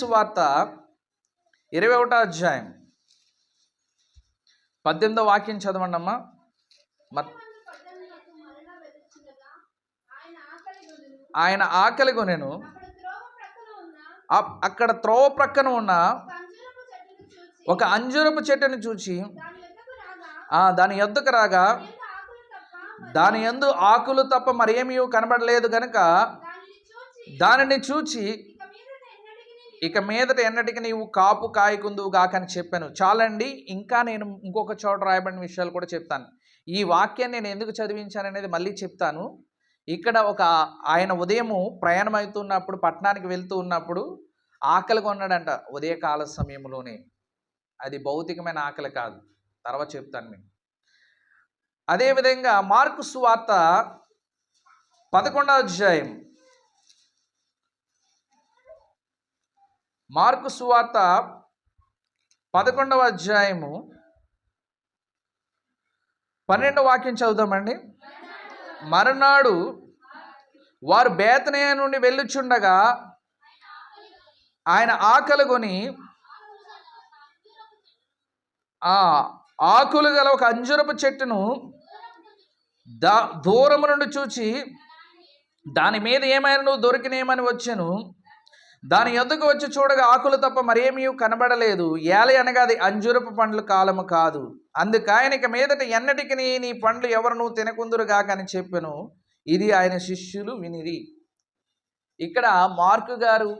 సువార్త ఇరవై ఒకటో అధ్యాయం. పద్దెనిమిదో వాక్యం చదవండి అమ్మా ఆయన ఆకలి గొనును కొనెను అక్కడ త్రోవ ప్రక్కన ఉన్న ఒక అంజురపు చెట్టును చూసి చూచి దాని రాగా దాని ఎద్దుకు రాగా ఆకులు తప్ప దాని ఎందు ఆకులు తప్ప మరేమీ కనబడలేదు కనుక దానిని దానిని చూచి ఇక మీదట ఎన్నటికి నీవు కాపు కాయకుందువు గాకని చెప్పాను. చాలండి ఇంకా నేను ఇంకొక చోట రాయబడిన విషయాలు కూడా చెప్తాను. ఈ వాక్యాన్ని నేను ఎందుకు చదివించాననేది మళ్ళీ చెప్తాను. ఇక్కడ ఒక ఆయన ఉదయము ప్రయాణం అవుతున్నప్పుడు పట్టణానికి వెళ్తూ ఉన్నప్పుడు ఆకలి కొన్నాడంట ఉదయకాల సమయంలోనే. అది భౌతికమైన ఆకలి కాదు. తర్వాత చెప్తాను నేను అదేవిధంగా మార్కు సువార్త పదకొండవ అధ్యాయం మార్కు సువార్త పదకొండవ అధ్యాయము పన్నెండవ వాక్యం చదువుదామండి. మరునాడు వారు బేతనయ నుండి వెళ్ళుచుండగా ఆయన ఆకలి కొని ఆ ఆకులు గల ఒక అంజురపు చెట్టును దా దూరము నుండి చూచి దాని మీద ఏమైనా నువ్వు దొరికినేమని వచ్చాను. దాని ఎందుకు వచ్చి చూడగా ఆకులు తప్ప మరేమీ కనబడలేదు. ఏలి అనగా అది అంజురపు పండ్ల కాలము కాదు. అందుకు ఆయనకి మీదట ఎన్నటికి నీ పండ్లు ఎవరు నువ్వు తినకుందురుగాకని చెప్పాను. ఇది ఆయన శిష్యులు వినిరి. ఇక్కడ మార్కు గారు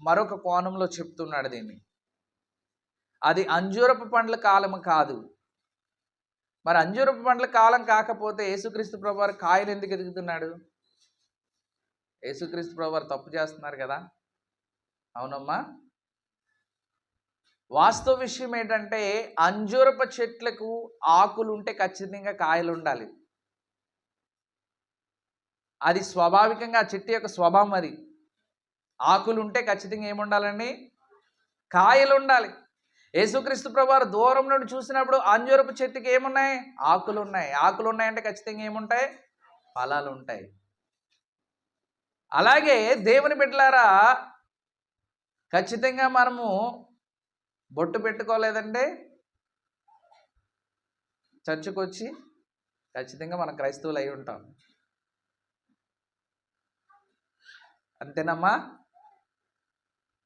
మరొక కోణంలో చెప్తున్నాడు దీన్ని. అది అంజూరపు పండ్ల కాలం కాదు. మరి అంజూరపు పండ్ల కాలం కాకపోతే యేసుక్రీస్తు ప్రభువారు కాయలు ఎందుకు ఎదుగుతున్నాడు? యేసుక్రీస్తు ప్రభువారు తప్పు చేస్తున్నారు కదా. అవునమ్మా. వాస్తవ విషయం ఏంటంటే అంజూరపు చెట్లకు ఆకులు ఉంటే ఖచ్చితంగా కాయలు ఉండాలి అది స్వాభావికంగా ఆ చెట్టు యొక్క స్వభావం అది. ఆకులు ఉంటే ఖచ్చితంగా ఏముండాలండి? కాయలు ఉండాలి యేసుక్రీస్తు ప్రభువారు దూరం నుండి చూసినప్పుడు అంజూరపు చెట్టుకి ఏమున్నాయి? ఆకులు ఉన్నాయి ఆకులు ఉన్నాయంటే ఖచ్చితంగా ఏముంటాయి? ఫలాలు ఉంటాయి అలాగే దేవుని బిడ్డలారా ఖచ్చితంగా మనము బొట్టు పెట్టుకోలేదంటే చర్చకొచ్చి ఖచ్చితంగా మనం క్రైస్తవులు అయి ఉంటాం. అంతేనమ్మా?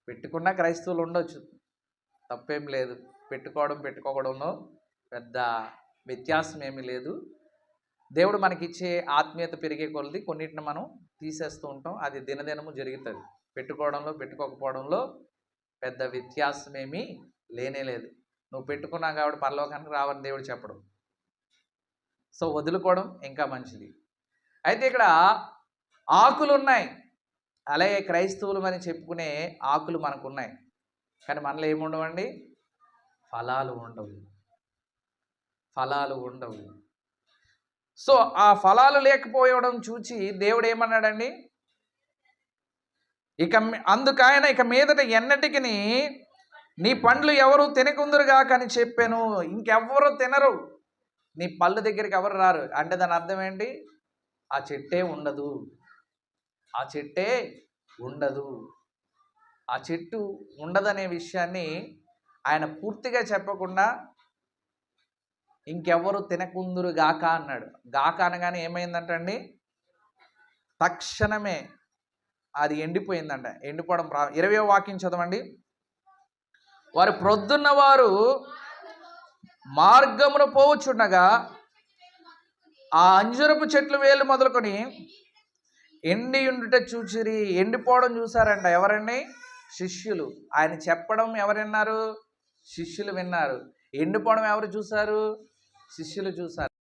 పెట్టుకున్న క్రైస్తవులు ఉండొచ్చు. తప్పేం లేదు. పెట్టుకోవడం పెట్టుకోవడంలో పెద్ద వ్యత్యాసం ఏమీ లేదు. దేవుడు మనకిచ్చే ఆత్మీయత పెరిగే కొలది కొన్నిటిని మనం తీసేస్తూ ఉంటాం. అది దినదినము జరుగుతుంది. పెట్టుకోవడంలో పెట్టుకోకపోవడంలో పెద్ద వ్యత్యాసం ఏమీ లేనే లేదు. నువ్వు పెట్టుకున్నావు కాబట్టి పరలోకానికి రావని దేవుడు చెప్పడం. సో వదులుకోవడం ఇంకా మంచిది. అయితే ఇక్కడ ఆకులు ఉన్నాయి అలాగే క్రైస్తవులు అని చెప్పుకునే ఆకులు మనకు ఉన్నాయి కానీ మనలో ఏముండవండి? ఫలాలు ఉండవు. ఫలాలు ఉండవు. సో ఆ ఫలాలు లేకపోవడం చూచి దేవుడు ఏమన్నాడండి ఇక మీ- అందుకైన ఇక మీదట ఎన్నటికి నీ పండ్లు ఎవరు తినకుందరుగాక కానీ చెప్పాను ఇంకెవ్వరు తినరు. నీ పళ్ళు దగ్గరికి ఎవరు రారు. అంటే దాని అర్థం ఏంటి? ఆ చెట్టే ఉండదు. ఆ చెట్టే ఉండదు. ఆ చెట్టు ఉండదనే విషయాన్ని ఆయన పూర్తిగా చెప్పకుండా ఇంకెవ్వరు తినకుందురు గాక అన్నాడు. గాక అనగానే ఏమైందంటండి? తక్షణమే అది ఎండిపోయిందంట. ఎండిపోవడం ప్రా ఇరవై వాక్యం చదవండి. వారు ప్రొద్దున్న వారు మార్గమును పోవచ్చుండగా ఆ అంజురపు చెట్లు వేలు మొదలుకొని ఎండి ఉండుట చూచిరి. ఎండిపోవడం చూసారంట ఎవరండి? శిష్యులు. ఆయన చెప్పడం ఎవరు విన్నారు? శిష్యులు విన్నారు. ఎండిపోవడం ఎవరు చూశారు? శిష్యులు చూశారు.